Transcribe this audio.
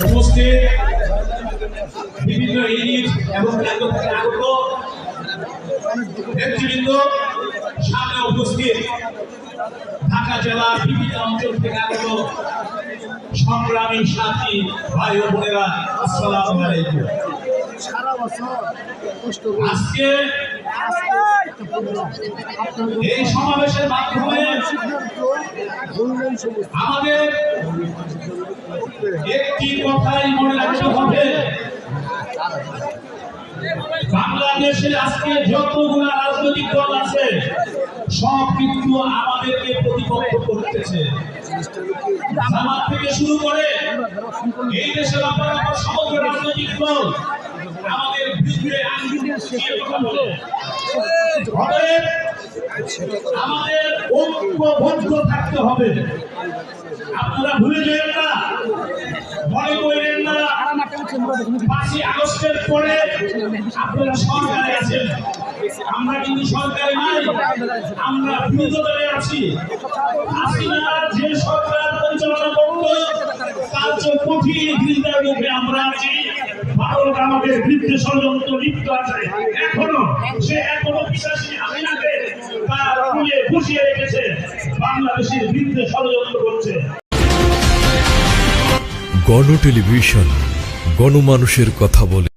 উপস্থিত বিভিন্ন সংগ্রামী সাথী ভাই ও বোনেরা আসসালামু আজকে এই সমাবেশের মাধ্যমে আমাদের একটি কথাই মনে রাখতে হবে। বাংলাদেশে আজকে যতগুলো রাজনৈতিক দল আছে, সব কিন্তু আমাদেরকে প্রতিপক্ষ করতেছে। জামাত থেকে শুরু করে এই দেশের অপরাধ সমগ্র রাজনৈতিক দল আমাদের বিরুদ্ধে আমাদের ঐক্যবদ্ধ থাকতে হবে। আপনারা ভুলে যাবেন না। না। সরকারে আমরা কিন্তু আছি। হাসিনা যে সরকার পরিচালনা আমরা আছি। আমাদের বিরুদ্ধে ষড়যন্ত্র লিপ্ত আছে। এখনও সে এখনও বিশ্বাসী হাসিনাকে তার বসিয়ে রেখেছে বাংলাদেশের বিরুদ্ধে ষড়যন্ত্র করছে। গণ টেলিভিশন গণমানুষের কথা বলে।